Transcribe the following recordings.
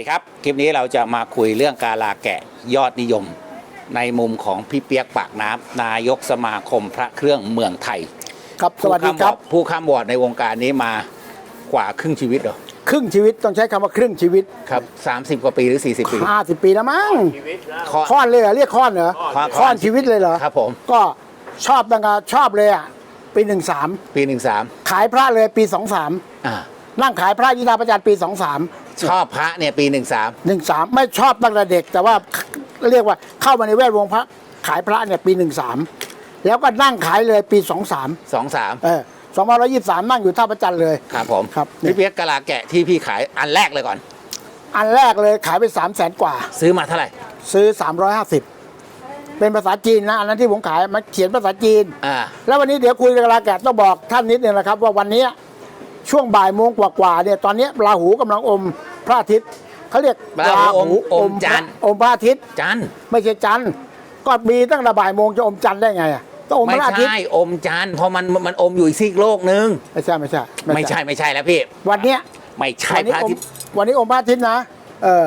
สวัสดีครับคลิปนี้เราจะมาคุยเรื่องกาลาแกะยอดนิยม ในมุมของพี่เปียกปากน้ำนายกสมาคมพระเครื่องเมืองไทย ครับสวัสดีครับ ผู้ข้ามบอร์ดในวงการนี้มากว่าครึ่งชีวิตเหรอครึ่งชีวิตต้องใช้คำว่าครึ่งชีวิตครับ 30 กว่าปีหรือ 40 ปี50ปีแล้วมั้งข้อค้อนเลยเหรอเรียกค้อนเหรอค้อนค้อนชีวิตเลยเหรอครับผม ก็ชอบตั้งแต่ชอบเลยอะปีหนึ่งสามปี 13ขายพระเลยปีสองสามอ่า นั่งขายพระยินาประจันปีสองสาม ชอบพระเนี่ยปี13หนึ่งสามไม่ชอบตั้งแต่เด็ก แต่ว่าเรียกว่าเข้ามาในแวดวงพระขายพระเนี่ยปีหนึ่งสามแล้วก็นั่งขายเลยปีสองสาม23เออสองพันร้อยยี่สิบสามนั่งอยู่ท่าประจันเลยครับผมครับพี่เปียกกาลาแกะที่พี่ขายอันแรกเลยก่อน อันแรกเลยขายไปสามแสนกว่า ซื้อมาเท่าไหร่ ซื้อ350เป็นภาษาจีนนะอันนั้นที่ผมขายมันเขียนภาษาจีนอ่าแล้ววันนี้เดี๋ยวคุยกับลาแกะต้องบอกท่านนิดนึงนะครับ ว่าวันนี้ ช่วงบ่ายโมงกว่าๆเนี่ยตอนนี้ราหูกำลังอมพระอาทิตย์เขาเรียกราหูอมอมพระจันทร์อมพระอาทิตย์จันไม่ใช่จันทร์ก็มีตั้งแต่บ่ายโมงจะอมจันทร์ได้ไงอะต้องอมไม่พระอาทิตย์ใช่อมจันเพราะมันมันอมอยู่อีกซีกโลกนึงไม่ใช่ไม่ใช่ ไม่ใช่ไม่ใช่แล้วพี่ วันเนี้ยไม่ใช่วันนี้พระออามทิตย์วันนี้อมพระอาทิตย์นะเออ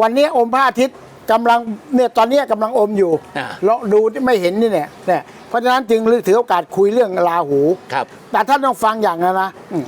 วันนี้อมพระอาทิตย์กำลังเนี่ยตอนนี้กำลังอมอยู่อ่าเราดูที่ไม่เห็นนี่เนี่ยเนี่ยเพราะฉะนั้นจึงถือโอกาสคุยเรื่องราหูครับ แต่ท่านต้องฟังอย่างนะนะอืม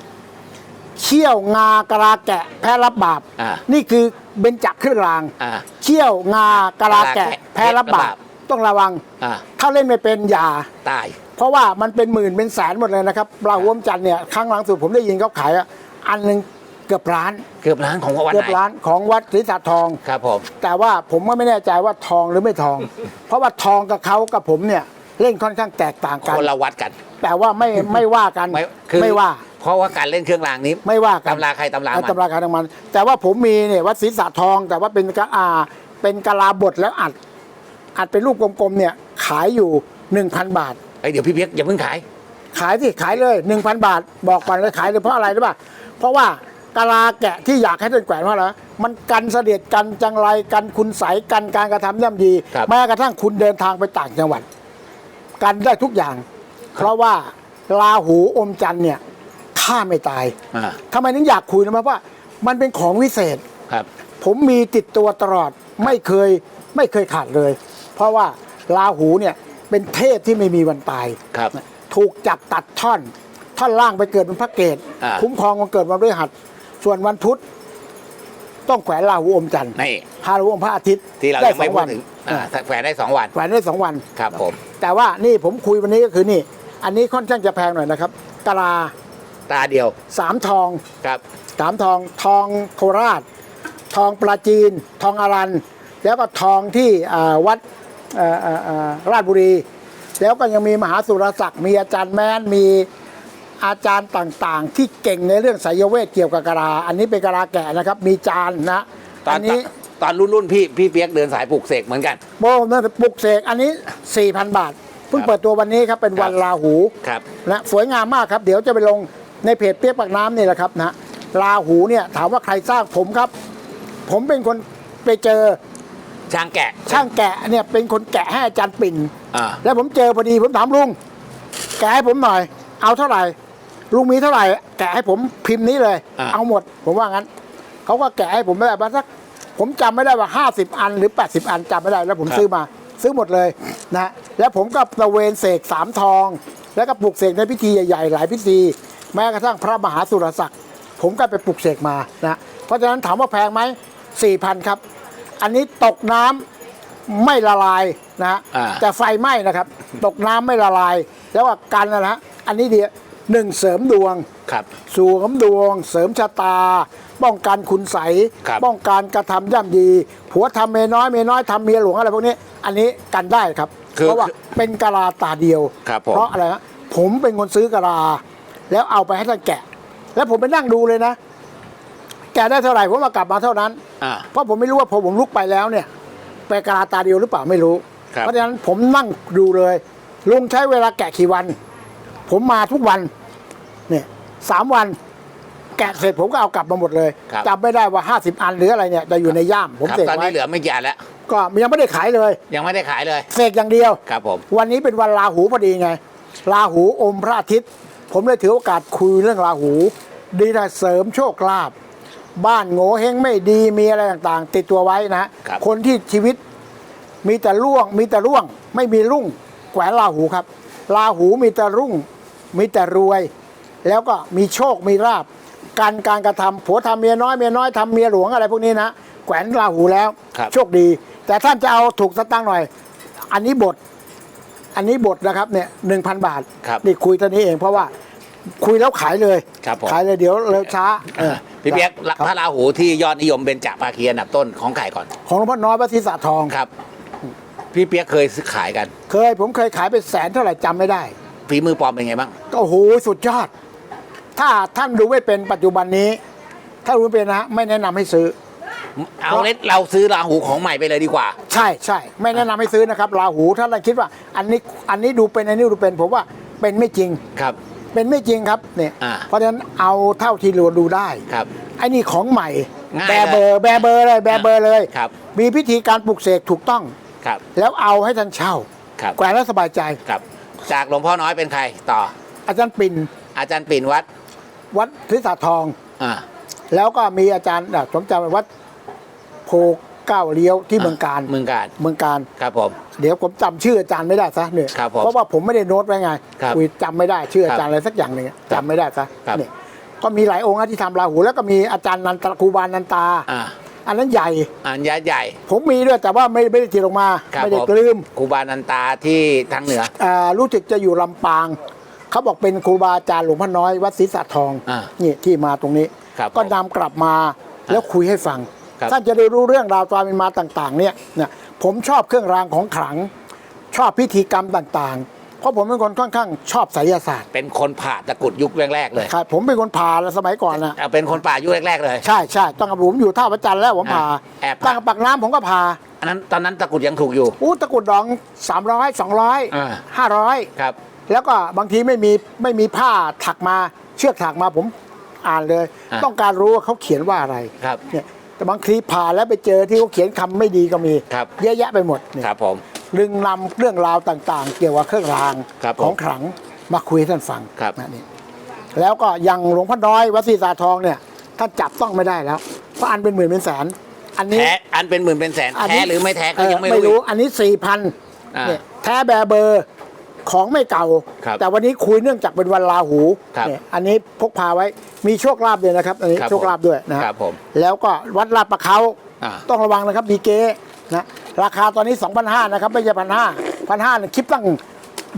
เขี้ยวงากระลาแกะแพ้รับบาปอ่านี่คือเบญจเครื่องรางอ่าเขี้ยวงากระลาแกะแพ้รับบาปต้องระวังอ่า ถ้าเล่นไม่เป็นอย่า ตาย เพราะว่ามันเป็นหมื่นเป็นแสนหมดเลยนะครับราหูอมจันทร์เนี่ยครั้งหลังสุดผมได้ยินเขาขายอะอันหนึ่งเกือบล้านเกือบล้านของวัดเกืไหอบนล้านของวัดศรีสัตทอง ครับผม แต่ว่าผมก็ไม่แน่ใจว่าทองหรือไม่ทอง เพราะว่าทองกับเขากับผมเนี่ยเล่นค่อนข้างแตกต่างกันคนละวัดกัน แต่ว่าไม่ไม่ว่ากันไม่คือไม่ว่าเพ ราะว่าการเล่นเครื่องรางนี้ไม่ว่ากันตำราใครตำราเออมันตำราใครตำรามัน แต่ว่าผมมีเนี่ยวัดศรีสัตทอง แต่ว่าเป็นกะอาเป็นกะลาบดแล้วอัด อัดเป็นรูปกลมๆเนี่ยขายอยู่1,000บาทเอ้ยเดี๋ยวพี่เพียกอย่าเพิ่งขาย ขายสิขายเลย1,000บาท บอกก่อนเลยขายเลยเพราะอะไรรู้ป่ะเพราะว่ากะลาแกะที่อยากให้ท่านแขวนว่าอะไรวะมันกันเสด็จกันจังไรกันคุณใสยกันการกระทำย่ำดีครับแม้กระทั่งคุณเดินทางไปต่างจังหวัด กันได้ทุกอย่าง เพราะว่าลาหูอมจันทร์เนี่ย ฆ่าไม่ตายอ่าทำไมถึงอยากคุยนะเพราะว่า มันเป็นของวิเศษ ครับ ผมมีติดตัวตลอดไม่เคยไม่เคยขาดเลย เพราะว่าลาหูเนี่ยเป็นเทพที่ไม่มีวันตายครับ ถูกจับตัดท่อนท่อนล่างไปเกิดเป็นพระเกศอ่า คุ้มครองวันเกิดวันพฤหัสส่วนวันพุธต้องแขวนราหูอมจันทร์นี่ฮาราหูอมพระอาทิตย์ที่เราได้ยังไม่สอพูวัดนถึงอ่าแฝงได้สองวันแขวนได้สองวัน ครับผม แต่ว่านี่ผมคุยวันนี้ก็คือนี่ อันนี้ค่อนข้างจะแพงหน่อยนะครับกะลา ตาเดียวสามทองครับสามทองทองโคราช ทองปราจีน ทองอารัน แล้วก็ทองที่อ่าวัดเอ่อเอ่อเอ่อราชบุรี แล้วก็ยังมีมหาสุรศักดิ์มีอาจารย์แม้นมีอาจารย์ต่างๆ ที่เก่งในเรื่องไสยเวทเกี่ยวกับกะลาอันนี้เป็นกะลาแกะนะครับ มีจานนะตออันนนี้ตอนรุ่นรุ่นพี่พี่เปียกเดินสายปลูกเสกเหมือนกันโบนั่นปลุกเสกอันนี้ 4,000 บาทเพิ่งครับเปิดตัววันนี้ครับเป็นวันครับราหูครับนะสวยงามมากครับ เดี๋ยวจะไปลง ในเพจเปียกปากน้ำนี่แหละครับนะราหูเนี่ยถามว่าใครสร้างผมครับ ผมเป็นคนไปเจอช่างแกะ ช่างแกะเนี่ยเป็นคนแกะให้อาจารย์ปิ่นอ่า แล้วผมเจอพอดีผมถามลุงแกะให้ผมหน่อย เอาเท่าไหร่ลุงมีเท่าไหร่ แกะให้ผมพิมพ์นี้เลย อ่า เอาหมด ผมว่างั้นเขาก็แกะให้ผมได้มาสักผมจำไม่ได้ว่า 50 อันหรือ 80 อันจำไม่ได้แล้วผมซื้อมา ซื้อหมดเลยนะแล้วผมก็ตระเวนเสกสามทอง แล้วก็ปลุกเสกในพิธีใหญ่ๆ หลายพิธี แม้กระทั่งพระมหาสุรศักดิ์ ผมก็ไปปลุกเสกมานะเพราะฉะนั้นถามว่าแพงไหม4,000ครับ อันนี้ตกน้ำไม่ละลายนะฮะอ่าแต่ไฟไหม้นะครับ ตกน้ำไม่ละลาย แล้วก็กันนะฮะอันนี้เดียวหนึ่งเสริมดวงครับสวมดวง เสริมชะตา ป้องกันคุณใสยครับป้องกันกระทำย่ำดีผัวทำเมียน้อยเมียน้อยทำเมียหลวงอะไรพวกนี้ อันนี้กันได้ครับคือเพราะว่าเป็นกะลาตาเดียวครับผมเพราะอะไรฮะผมเป็นคนซื้อกะลา แล้วเอาไปให้ท่านแกะ แล้วผมไปนั่งดูเลยนะ แกะได้เท่าไหร่ผมมากลับมาเท่านั้น อ่า เพราะผมไม่รู้ว่าพอผมลุกไปแล้วเนี่ย ไปกะลาตาเดียวหรือเปล่าไม่รู้ ครับ เพราะฉะนั้นผมนั่งดูเลยลุงใช้เวลาแกะกี่วัน ผมมาทุกวันเนี่ยสามวัน แกะเสร็จผมก็เอากลับมาหมดเลยครับ จำไม่ได้ว่า50อันหรืออะไรเนี่ยจะอยู่ในย่ามผมครับเสกตอนไว้นี้เหลือไม่กี่อันแล้ว ก็ยังไม่ได้ขายเลยยังไม่ได้ขายเลย เสกอย่างเดียว ครับผม วันนี้เป็นวันราหูพอดีไง ราหูอมพระอาทิตย์ ผมเลยถือโอกาสคุยเรื่องราหู ดีนะเสริมโชคลาภบ้านโง่เฮงไม่ดีมีอะไรต่างๆ ติดตัวไว้นะฮะครับ คนที่ชีวิตมีแต่ร่วง มีแต่ร่วง ไม่มีรุ่งแขวนราหูครับราหูมีแต่รุ่ง มีแต่รวย แล้วก็มีโชคมีราบการการกระทำผัวทำเมียน้อยเมียน้อยทำเมียหลวงอะไรพวกนี้นะแขวนราหูแล้ว ครับ โชคดี แต่ท่านจะเอาถูกสตังค์หน่อย อันนี้บท อันนี้บทนะครับเนี่ยหนึ่งพันบาทครับนี่คุยเท่านี้เองเพราะว่าคุยแล้วขายเลย ครับผม ขายเลยเดี๋ยวเร็วช้าเออพี่เปียกครับพระราหูที่ยอดนิยมเป็นจ่าภาคีอันดับต้นของไข่ก่อนของหลวงพ่อน้อยวัดศรีสะทอง ครับ พี่เปียกเคยซื้อขายกันเคยผมเคยขายไปแสนเท่าไหร่จำไม่ได้ฝีมือปลอมเป็นไงบ้าง ก็โอ้โหสุดยอด ถ้าท่านดูไม่เป็นปัจจุบันนี้ ถ้ารู้ไม่เป็นนะฮะไม่แนะนำให้ซื้อ เอาเล็เราซื้อราหูของใหม่ไปเลยดีกว่า ใช่ใช่ไม่แนะนำให้ซื้อนะครับราหูถ้าเราคิดว่า อันนี้อันนี้ดูเป็นอันนี้ดูเป็นผมว่าเป็นไม่จริง ครับ เป็นไม่จริงครับเนี่ยอ่า เพราะฉะนั้นเอาเท่าที่เราดูได้ ครับ ไอ้นี่ของใหม่ ง่ายแบเบอร์แบเบอร์เลยแบเบอร์เลย ครับ มีพิธีการปลุกเสกถูกต้อง ครับ แล้วเอาให้ท่านเช่าครับ แกวนแล้วสบายใจ ครับ จากหลวงพ่อน้อยเป็นใครต่อ อาจารย์ปิ่นอาจารย์ปิ่นวัดวัดทิศาทอง อ่า แล้วก็มีอาจารย์อะผมจำวัด โพเก้าเลี้ยวที่เมืองการเมืองการเมืองการครับผมเดี๋ยวผมจำชื่ออาจารย์ไม่ได้ซะเนี่ยครับผมเพราะว่าผมไม่ได้โน้ตไว้ไงครับคุยจำไม่ได้ชื่ออาจารย์อะไรสักอย่างหนึ่งจำไม่ได้ซะครับเนี่ยก็มีหลายองค์นะที่ทำราหูแล้วก็มีอาจารย์นันตครูบานันตาอ่าอันนั้นใหญ่ อันยะใหญ่ ผมมีด้วยแต่ว่าไม่ไม่ได้ติดลงมาครับไม่ได้ผมลืมครูบานันตาที่ทางเหนืออ่ารู้สึกจะอยู่ลำปาง เขาบอกเป็นครูบาอาจารย์หลวงพ่อน้อยวัดศรีสะทองอ่านี่ที่มาตรงนี้ครับก็ผมนำกลับมาแล้วคุยให้ฟังครับ ท่านจะได้รู้เรื่องราวความเป็นมาต่าง ๆ เนี่ยเนี่ยผมชอบเครื่องรางของขลัง ชอบพิธีกรรมต่างๆ เพราะผมเป็นคนค่อนข้างชอบไสยศาสตร์เป็นคนผ่าตะกรุดยุคแรกๆเลยครับผมเป็นคนผ่าสมัยก่อนนะเอาเป็นคนป่ายุคแรกๆเลย ใช่ใช่ตั้งแต่ผมอยู่ท่าพระจันทร์แล้วผมผ่าแอบผ่าตั้งแต่ปากน้ำผมก็ผ่าอันนั้นตอนนั้นตะกรุดยังถูกอยู่อู้ตะกรุดดอง 300อ่า200 500ครับแล้วก็บางทีไม่มีไม่มีผ้าถักมาเชือกถักมาผมอ่านเลยอะต้องการรู้ว่าเขาเขียนว่าอะไรครับเนี่ย แต่บางทีผ่านแล้วไปเจอที่เขาเขียนคำไม่ดีก็มี ครับ เยอะแยะไปหมดเนี่ยครับผมดึงนำเรื่องราวต่าง ๆ เกี่ยวกับเครื่องรางครับผมของขลังมาคุยให้ท่านฟังครับ นะนี่แล้วก็อยังหลวงพ่อน้อยวัดศรีสาทองเนี่ยท่านจับต้องไม่ได้แล้ว เพราะอันเป็นหมื่นเป็นแสน อันนี้ แท้อันเป็นหมื่นเป็นแสน อันแท้นี้หรือไม่แท้ก็ยังไม่เออไม่รู้รู้ อันนี้สี่พันอ่าเนี่ยแท้แบร์เบอร์ ของไม่เก่า ครับแต่วันนี้คุยเนื่องจากเป็นวันลาหูครับเนี่ยอันนี้พกพาไว้มีโชคลาภด้วยนะครับ อันนี้ครับโชคลาภด้วยนะฮะครับผมแล้วก็วัดลาดประเขาอ่า ต้องระวังนะครับมีเก๊นะราคาตอนนี้ 2,500นะครับไม่ใช่พันห้าพันห้าคลิปตั้ง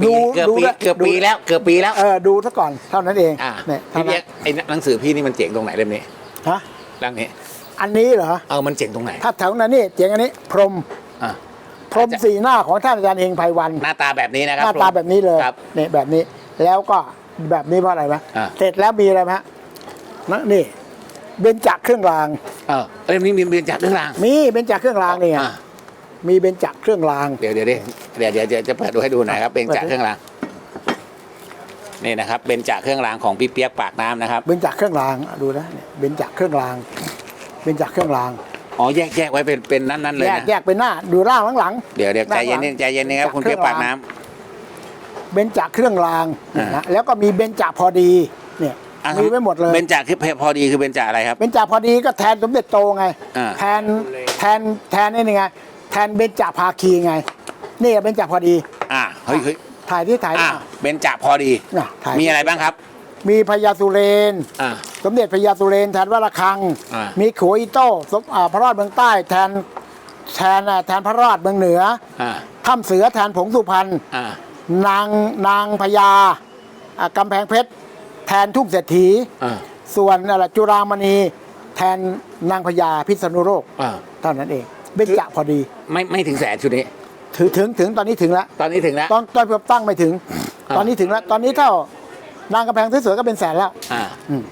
ดูเกือบดูปีด้วยเกือบปีดูแล้วเกือบปีแล้วเออดูซะก่อนเท่านั้นเองอ่าเนี่ยพี่เท่านั้เปียนกไอ้หนังสือพี่นี่มันเจ๋งตรงไหนเล่มนี้ฮะเรื่องนี้อันนี้เหรอ เออมันเจ๋งตรงไหน ถ้าแถวนั้นนี่เจ๋งอันนี้พรหมอ่า พรหมสีหน้าของท่านอาจารย์เฮงไพวัน หน้าตาแบบนี้นะคหรับน้าตาแบบนี้เลยครับเนี่ยแบบนี้ แล้วก็แบบนี้เพราะอะไรไหมอ่าเสร็จแล้วมีอะไรไหมฮะนะนี่เบญจเครื่องราง เออเล่มนี้มีเป็นจากเรื่องราง มีเบญจเครื่องรางนี่ไงอ่ามีเบญจเครื่องราง เดี๋ยวเดี๋ยวดิเดี๋ยวเดี๋ยวเดี๋ยวจะเปิดดูให้ดูหน่อยครับเป็นจากเปิดดิเครื่องราง นี่นะครับเป็นจากเครื่องรางของพี่เปียกปากน้ำนะครับ เบญจเครื่องรางอะดูนะเนี่ยเบญจเครื่องราง เบญจเครื่องราง อ๋อแยกแยกไว้เป็นเป็นนั้นๆเลยแยกนะแยกเป็นหน้าดูร่างหลังเดี๋ยวเดี๋ยวใจเย็นนิดใจเย็นนิดครับคุณเปียกปากน้ำๆเบญจเครื่องรางเนี่ยอ่า นะแล้วก็มีเบญจพอดีเนี่ยอะมีไว้หมดเลยเป็นจากคือพอดีคือเป็นจากอะไรครับ เบญจพอดีก็แทนสมเด็จโตไง อ่า แทนแทนแทนนี่ไงแทนเบญจภาคีไง นี่เบญจพอดีอ่าเฮ้ยเฮ้ยถ่ายที่ถ่ายอ่าที่เป็นจากพอดี น่ะถ่ายมีอะไรบ้างครับ มีพญาสุเรน อ่า สมเด็จพญาสุเรนแทนวัดระฆัง อ่ามีมีขัวอิโต้สมอ่าพระรอดเมืองใต้แทนแทนอ่าแทนพระรอดเมืองเหนืออ่าถ้ำเสือแทนผงสุพรรณอ่า นางนางพญาอ่ากำแพงเพชรแทนทุ่งเศรษฐี อ่า ส่วนอะไรจุฬามณีแทนนางพญาพิษณุโลกอ่า เท่านั้นเองเบญจพอดี ไม่ไม่ถึงแสนชุดนี้ถือถึงถึงตอนนี้ถึงแล้ว ตอนนี้ถึงแล้ว ตอนตอนผมตั้งไม่ถึงอ่าตอนนี้ถึงแล้ว ตอนนี้เท่า นางกำแพงสวยๆก็เป็นแสนแล้วอ่าอืม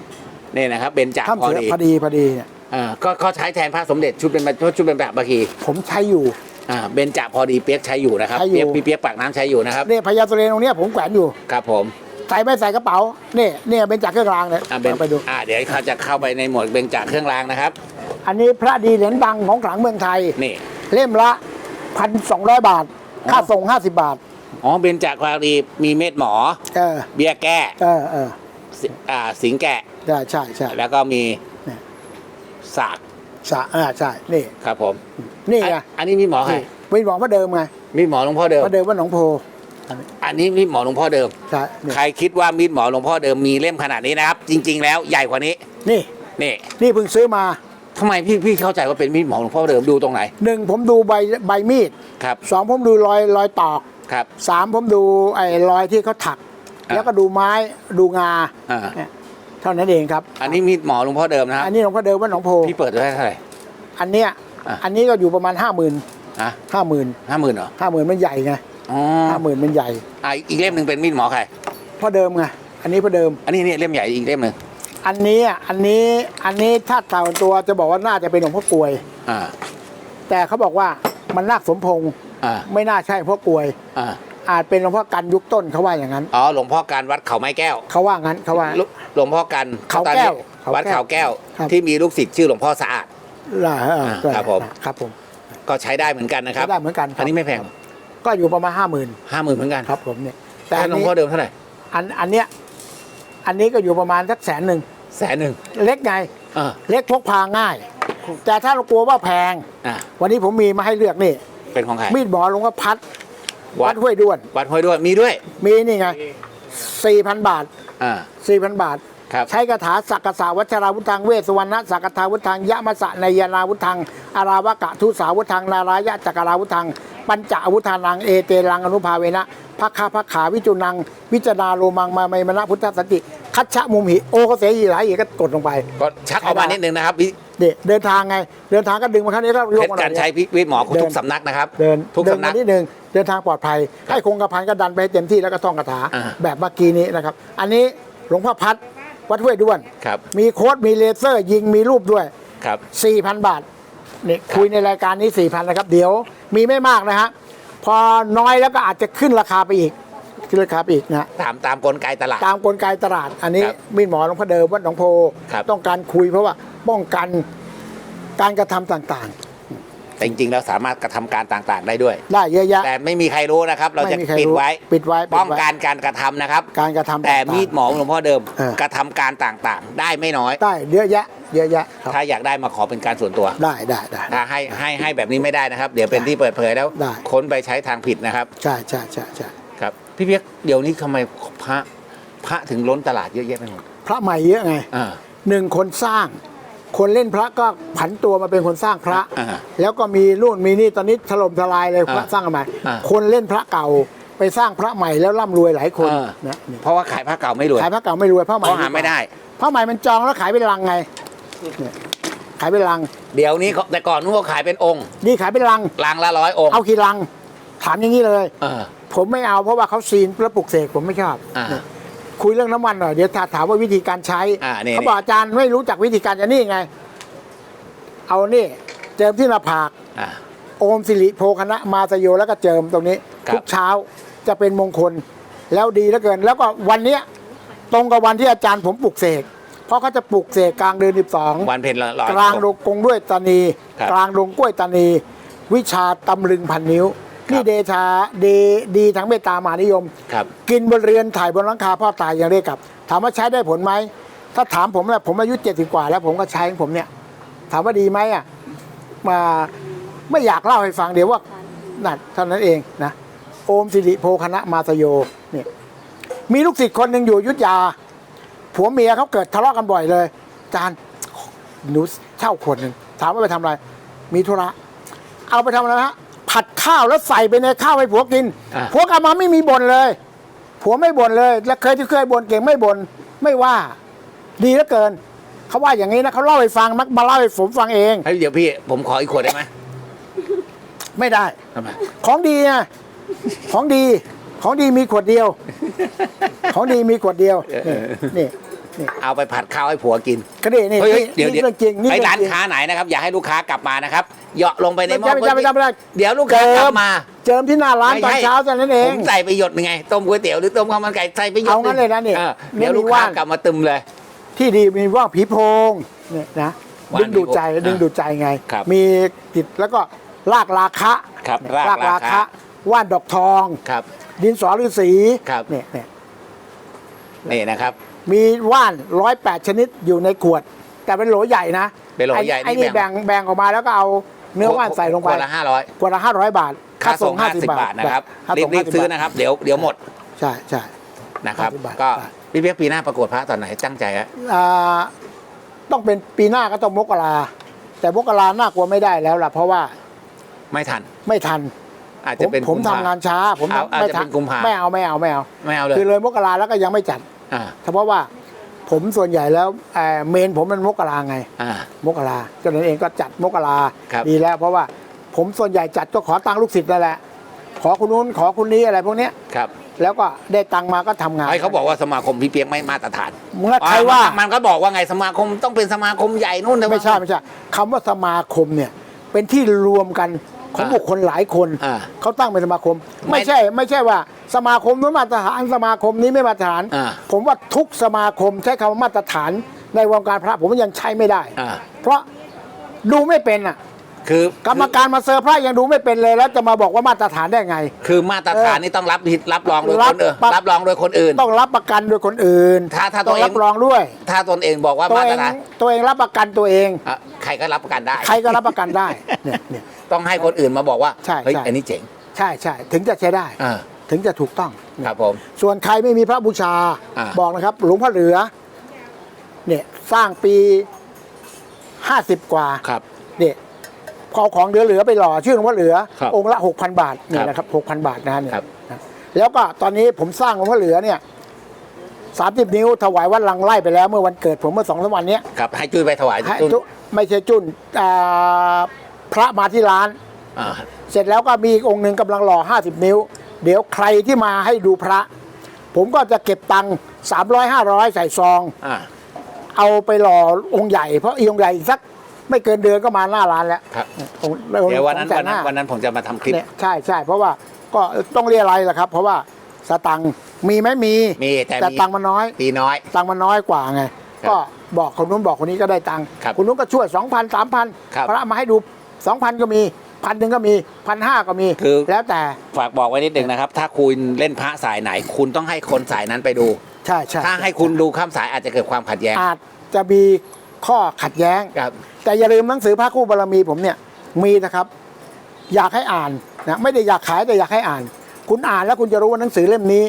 นี่นะครับเป็นจากถ้ำพอเสือดีพอดีพอดีเนี่ยอ่าก็ก็ใช้แทนพระสมเด็จชุดเป็นชุดเป็นแบบบาคีผมใช้อยู่ อ่าเป็นจากพอดีเปียกใช้อยู่นะครับใช้อยู่ เปียกพี่เปียกปากน้ำใช้อยู่นะครับเนี่ยพญาสุเรนตรงเนี้ยผมแขวนอยู่ ครับผมใส่ไม่ใส่กระเป๋าเนี่ยเนี่ยเป็นจากเครื่องรางเนี่ยอ่าเป็นเอาไปดู อ่าเดี๋ยวเขาจะเข้าไปในหมวดเป็นจากเครื่องรางนะครับ อันนี้พระดีเหรียญดังของขลังเมืองไทย นี่ เล่มละพันสองร้อยบาท ค่าส่งห้าสิบบาท อ๋อเป็นจากพอดีมีเม็ดหมอ เออเบี้ยแก้เออเออสิอ่าสิงแกะ ใช่ใช่ใช่แล้วก็มีเนี่ยสากสะอ่าใช่นี่ ครับผมนี่ไงอัอันนี้มีดหมอใครนี่มีหมอพระเดิมไงมีดหมอหลวงพ่อเดิมพระเดิมว่าหนองโพอันนี้มีดหมอหลวงพ่อเดิม ใช่นี่ใครคิดว่ามีดหมอหลวงพ่อเดิมมีเล่มขนาดนี้นะครับ จริง ๆ แล้วใหญ่กว่านี้ นี่นี่นี่เพิ่งซื้อมาทำไมพี่พี่เข้าใจว่าเป็นมีดหมอหลวงพ่อเดิมดูตรงไหนหนึ่งผมดูใบใบมีดครับสองผมดูรอยรอยตอก ครับ สามผมดูไอ้รอยที่เขาถัก อะแล้วก็ดูไม้ดูงาอ่าเนี่ยเท่านั้นเองครับ อันนี้มีดหมอหลวงพ่อเดิมนะครับ อันนี้หลวงพ่อเดิมว่าหนองโพ พี่เปิดไว้เท่าไหร่ อันเนี้ยอะ อันนี้ก็อยู่ประมาณห้าหมื่นอะห้าหมื่นห้าหมื่นเหรอห้าหมื่นมันใหญ่ไงอ๋อห้าหมื่นมันใหญ่อะอีกเล่มหนึ่งเป็นมีดหมอใครพ่อเดิมไงอันนี้พ่อเดิม อันนี้เนี่ยเล่มใหญ่อีกเล่มหนึ่งอันนี้อะอันนี้อันนี้ถ้าเต่าตัวจะบอกว่าน่าจะเป็นหลวงพ่อกลวย อ่าแต่เขาบอกว่า มันนาคสมพงษ์อ่าไม่น่าใช่หลวงพ่อกลวย อ่าอาจเป็นหลวงพ่อกันยุคต้นเขาว่าอย่างนั้น อ๋อหลวงพ่อการวัดเขาไม้แก้วเขาว่างั้นเขาว่า หลวหลวงพ่อกันเขาแก้วตอนนี้วัดเขาแก้วครับ ที่มีลูกศิษย์ชื่อหลวงพ่อสะอาด ล่ะเอออ่าครับผม ครับผมก็ใช้ได้เหมือนกันนะครับใช้ได้เหมือนกันครับอันนี้ไม่แพงก็อยู่ประมาณห้าหมื่นห้าหมื่นเหมือนกันครับผมเนี่ยแต่แต่อันหลวงนี้พ่อเดิมเท่าไหร่อันอันเนี้ยอันนี้ก็อยู่ประมาณสักแสนหนึ่งแสนหนึ่งเล็กไงอ่าเล็กพกพาง่าย แต่ถ้าเรากลัวว่าแพง อ่าวันนี้ผมมีมาให้เลือกนี่ เป็นของใครมีดหมอหลวงพ่อพัด วัวัดดห้วยด้วน วัดห้วยด้วยมีด้วย มีนี่ไงสี่พันบาทอ่า สี่พันบาท ครับ ใช้คาถาสักกะสาวัชราวุธังเวสสวรรณสักกทาวุธังยะมะสะนายนาวุธัง อาราวกะทุสาวุธังนารายะจักราวุธัง ปัญจอาวุธานังเอเตรังอนุภาเวนะพักคาพักขาวิจุนัง วิจนาโลมังมาไมมณพุทธสันติ คัชชะมุมหิโอก็เสียอีหลายอีกก็กดลงไปก็ชักออกมานิดนึงนะครับพี่เด็เดินทางไง เดินทางก็ดึงมาข้างนี้แล้วเพยกชรมาหน่กาอรยใช้พิวิทย์หมอเดินทุกสำนักนะครับ เดินทุกเดินสำนัมาก นิดนึงเดินทางปลอดภัย ให้คงกระพันก็ดันไปให้เต็มที่แล้วก็ท่องคาถาอ่า แบบเมื่อกี้นี้นะครับ อันนี้หลวงพ่อพัดวัดห้วยด้วน ครับมีโค้ดมีเลเซอร์ ยิงมีรูปด้วย ครับ 4,000 บาทนี่คุยในรายการนี้ 4,000 นะครับ เดี๋ยวมีไม่มากนะฮะ พอน้อยแล้วก็อาจจะขึ้นราคาไปอีก ขึ้นราคาไปอีกนะตามตามกลไกตลาด ตามกลไกตลาด อันนี้ครับมีดหมอหลวงพ่อเดิมวัดหนองโพครับ ต้องการคุยเพราะว่าป้องกันการกระทำต่างแต่จริงๆ แล้วสามารถกระทำการต่างๆ ได้ด้วย ๆ ได้เยอะแยะแต่ไม่มีใครรู้นะครับ เราจะไม่มีใครปิดรู้ไว้ ปิดไว้ปิดไว้ป้องกันการกระทำนะครับ การกระทำแต่ต่างๆมีดหมอหลวงพ่อเดิมเออ กระทำการต่างๆ ได้ไม่น้อย ได้เยอะแยะ เยอะแยะครับถ้าอยากได้มาขอเป็นการส่วนตัวได้ได้ได้ ถ้าให้ให้ให้แบบนี้ไม่ได้นะครับ เดี๋ยวเป็นที่เปิดเผยแล้วได้ ค้นไปใช้ทางผิดนะครับ ใช่ใช่ใช่ใช่ครับ พี่เพียกเดี๋ยวนี้ทำไมพระพระถึงล้นตลาดเยอะแยะไปหมดพระใหม่เยอะไงอ่า หนึ่งคนสร้าง คนเล่นพระก็ผันตัวมาเป็นคนสร้างพระ อ่าแล้วก็มีรุ่นมีนี่ตอนนี้ถล่มทลายเลยพระอ่าสร้างกันใหม่อ่า คนเล่นพระเก่าไปสร้างพระใหม่แล้วร่ำรวยหลายคนเออนะนี่เพราะว่าขายพระเก่าไม่รวยขายพระเก่าไม่รวยพระใหม่เพราะหาไม่ได้ พระใหม่มันจองแล้วขายเป็นลังไงเนี่ยขายเป็นลัง เดี๋ยวนี้เขาแต่ก่อนนู้นเขาขายเป็นองค์นี่ขายเป็นลังลังละร้อยองค์ เอากี่ลัง ถามอย่างนี้เลย เออ ผมไม่เอาเพราะว่าเขาซีนแล้วปลุกเสกผมไม่ชอบอ่าเนี่ยคุยเรื่องน้ำมันหน่อยเดี๋ยวถ้าถามว่าวิธีการใช้อ่านี่ เขาบอกอาจารย์ไม่รู้จักวิธีการจะนี่ไง เอานี่ เจิมที่หน้าผาก อ่า โอมสิริโพคณะมาสโยแล้วก็เจิมตรงนี้ ครับ ทุกเช้าจะเป็นมงคลแล้วดีเหลือเกิน แล้วก็วันเนี้ยตรงกับวันที่อาจารย์ผมปลุกเสกเพราะเขาจะปลุกเสกกลางเดือนสิบสองวันเพ็ญละร้อย กลางดงกงด้วยตานี ครับ กลางดงกล้วยตานี วิชาตำลึงพันนิ้วครับ นี่เดชาดีดีทั้งเมตตามหานิยม ครับ กินบนเรือนถ่ายบนหลังคาพ่อตายยังได้กลับ ถามว่าใช้ได้ผลไหม ถ้าถามผมแหละผมอายุเจ็ดสิบกว่าแล้วผมก็ใช้ของผมเนี่ย ถามว่าดีไหมอะมาไม่อยากเล่าให้ฟังเดี๋ยวว่านั่นเท่านั้นเองนะโอมสิริโพคณะมาสโยเนี่ยมีลูกศิษย์คนหนึ่งอยู่อยุทธยาผัวเมียเขาเกิดทะเลาะกันบ่อยเลยอาจารย์หนูเช่าขวดหนึ่งถามว่าไปทำอะไร มีธุระเอาไปทำอะไรฮะ ผัดข้าวแล้วใส่ไปในข้าวให้ผัวกิน อ่าผัวกลับมาไม่มีบ่นเลย ผัวไม่บ่นเลย และเคยที่เคยบ่นเก่งไม่บ่นไม่ว่า ดีเหลือเกิน เขาว่าอย่างนี้นะเขาเล่าให้ฟังมักมาเล่าให้ผมฟังเอง เฮ้ยเดี๋ยวพี่ผมขออีกขวดได้ไหมไม่ได้ ทำไมของดีนะของดี ของดีมีขวดเดียว ของดีมีขวดเดียว นี่นี่นี่ เอาไปผัดข้าวให้ผัวกินก็นี่นี่เฮ้ยเฮ้ยนี่เดี๋ยวเดี๋ยวเรื่องจริงนี่ไอ้เรื่องร้านจริงค้าไหนนะครับ อย่าให้ลูกค้ากลับมานะครับเหยาะลงไปในหม้อไม่ใช่ไม่ใช่ไม่ใช่เดี๋ยวลูกค้ากลับมาเจิมที่หน้าร้านตอนไม่ใช่เช้าเท่านั้นเองผมใส่ไปหยดหนึ่งไงต้มก๋วยเตี๋ยวหรือต้มข้าวมันไก่ใส่ไปหยดเอางั้นเลยนะนี่ออไม่เดี๋ยวมีลูกค้าว่างกลับมาตึมเลย ที่ดีมีว่างผีโพงเนี่ยนะว่านดึงดูดใจผีโพงดึงดูดใจไงครับมีจิตแล้วก็รากราคะครับเนี่ยรากราคะว่านดอกทองครับดินสอฤาษีครับเนี่ยเนี่ยนี่นะครับ มีว่านร้อยแปดชนิดอยู่ในขวด แต่เป็นโหลใหญ่นะเป็นโหลใหญ่ไอ้นี่นี่แบ่แบ่งง แบ่งออกมาแล้วก็เอาเนื้อว่านใส่ลงไปขวดละห้าร้อยขวดละห้าร้อยบาทค่าส่งห้าสิบบาทนะครับค่ารีส่บงรีบ50ซื้อนะครับเดี๋ยวเดี๋ยวหมดใช่ใช่ นะครับ 50บาท ก็ใช่พี่เปียกปีหน้าประกวดพระตอนไหนตั้งใจฮะอ่าต้องเป็นปีหน้าก็ต้องมกราแต่มกราน่ากลัวไม่ได้แล้วล่ะเพราะว่าไม่ทัน ไม่ทันอาจผจะมเป็นผมกุภ ทำงานช้า ผมเอาอาจไม่จะทัเป็นกุมภา ไม่เอาไม่เอาไม่เอา ไม่เอาเลยคือเลยมกราแล้วก็ยังไม่จัด อ่าเพราะว่าผมส่วนใหญ่แล้วเอ่อเมนผมมันมกราไง อ่า มกราจนนั้นเองก็จัดมกราครับดีแล้ว เพราะว่าผมส่วนใหญ่จัดก็ขอตังค์ลูกศิษย์นั่นแหละ ขอคุณนู้นขอคุณนี้อะไรพวกเนี้ยครับแล้วก็ได้ตังค์มาก็ทำงานไอ้เขาบอกว่าสมาคมพี่เปียกไม่มาตรฐานมึงแล้วใครว่า อ่มันก็บอกว่าไงสมาคมต้องเป็นสมาคมใหญ่นู่นนะ ไม่ใช่ไม่ใช่คำว่าสมาคมเนี่ยเป็นที่รวมกันของอ่าบุคคลหลายคนอ่าเขาตั้งเป็นสมาคม ไม่ ไม่ใช่ไม่ใช่ว่า สมาคมนู้นมาตรฐานสมาคมนี้ไม่มาตรฐาน อ่าผมว่าทุกสมาคมใช้คำว่ามาตรฐานในวงการพระผมยังใช้ไม่ได้ อ่า เพราะดูไม่เป็นอะ คือกรรมการมาเซอร์ไพรส์ยังดูไม่เป็นเลยแล้วจะมาบอกว่ามาตรฐานได้ไง คือมาตรฐานเออนี่ต้องรับผิดรับรองโดยรัคบนอื่นปั๊บรับรองโดยคนอื่น ต้องรับประกันโดยคนอื่นถ้าถ้าตัต้วองเอง รับรองด้วยถ้าตนเองบอกว่าตัวมาเอตรงฐานตัวเองรับประกันตัวเอง อะใครก็รับประกันได้ ใครก็รับประกันได้เนี่ยเนี่ย ต้องให้คนอื่นมาบอกว่าใช่เฮ้ยใช่ อันนี้เจ๋ง ใช่ใช่ถึงจะใช้ได้ อ่า ถึงจะถูกต้อง ครับผม ส่วนใครไม่มีพระบูชาอ่า บอกนะครับ หลวงพ่อเหลือ เนี่ยสร้างปีห้าสิบกว่า ครับ เนี่ยพอของเหลือๆไปหล่อชื่อหลวงพ่อเหลือ ครับองค์ละหกพันบาทเนี่ยครับนะครับหกพันบาทนะเนี่ยครับ นะแล้วก็ตอนนี้ผมสร้างหลวงพ่อเหลือเนี่ยสามสิบนิ้วถวายวัดลังไล่ไปแล้วเมื่อวันเกิดผมเมื่อสองสามวันเนี้ยครับ ให้จุ้ยไปถวายให้จุ้นจุไม่ใช่จุนอ่าพระมาที่ร้าน อ่าเสร็จแล้วก็มีอีกองค์หนึ่งกำลังหล่อ50นิ้ว เดี๋ยวใครที่มาให้ดูพระ ผมก็จะเก็บตังค์300 500ใส่ซอง อ่าเอาไปหล่อองค์ใหญ่เพราะอีองค์ใหญ่อีกสัก ไม่เกินเดือนก็มาหน้าร้านแล้วครับองค์เดี๋ยววันนั้นสองแสวันนั้นห้าวันนั้นผมจะมาทำคลิป เนี่ยใช่ใช่เพราะว่าก็ต้องเรียอะไรล่ะครับ เพราะว่าสตังค์มีไหมมีมีแต่มี ตังค์มันน้อย ปีน้อย ตังค์มันน้อยกว่าไง ครับก็บอกคนนู้นบอกคนนี้ก็ได้ตังค์ครับคนนู้นก็ช่วย2,000 3,000ครับ พระมาให้ดู2,000ก็มี พันหนึ่งก็มีพันห้าก็มีคือ แล้วแต่ฝากบอกไว้นิดนึงนะครับ ถ้าคุณเล่นพระสายไหน คุณต้องให้คนสายนั้นไปดู ใช่ใช่ถ้าให้คุณดูข้ามสายอาจจะเกิดความขัดแย้งอาจจะมีข้อขัดแย้ง ครับ แต่อย่าลืมหนังสือพระคู่บารมีผมเนี่ยมีนะครับ อยากให้อ่านนะไม่ได้อยากขายแต่อยากให้อ่าน คุณอ่านแล้วคุณจะรู้ว่าหนังสือเล่มนี้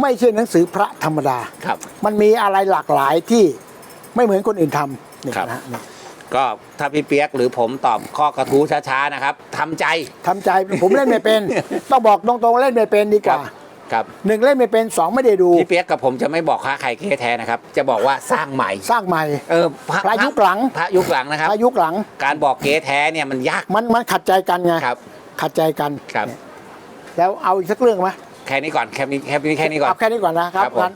ไม่ใช่หนังสือพระธรรมดา ครับ มันมีอะไรหลากหลายที่ไม่เหมือนคนอื่นทำเนี่ยครับ นะนี่ ก็ถ้าพี่เปียกหรือผมตอบข้อกระทู้ช้าๆนะครับทำใจทำใจผมเล่นไม่เป็น ต้องบอกตรงๆเล่นไม่เป็นดีกว่าครับหนึ่งเล่นไม่เป็นสองไม่ได้ดูพี่เปียกกับผมจะไม่บอกค้าใครแท้ๆนะครับ จะบอกว่าสร้างใหม่ สร้างใหม่ เออพระยุคหลังพระยุคหลังนะครับอายุคหลัง การบอกเก๊แท้เนี่ยมันยากมันมันขัดใจกันไงครับ ขัดใจกันครับเนี่ยแล้วเอาอีกสักเรื่องไหมแค่นี้ก่อนแค่นี้แค่นี้แค่นี้ก่อนเอาแค่นี้ก่อนนะครับครับผมงั้น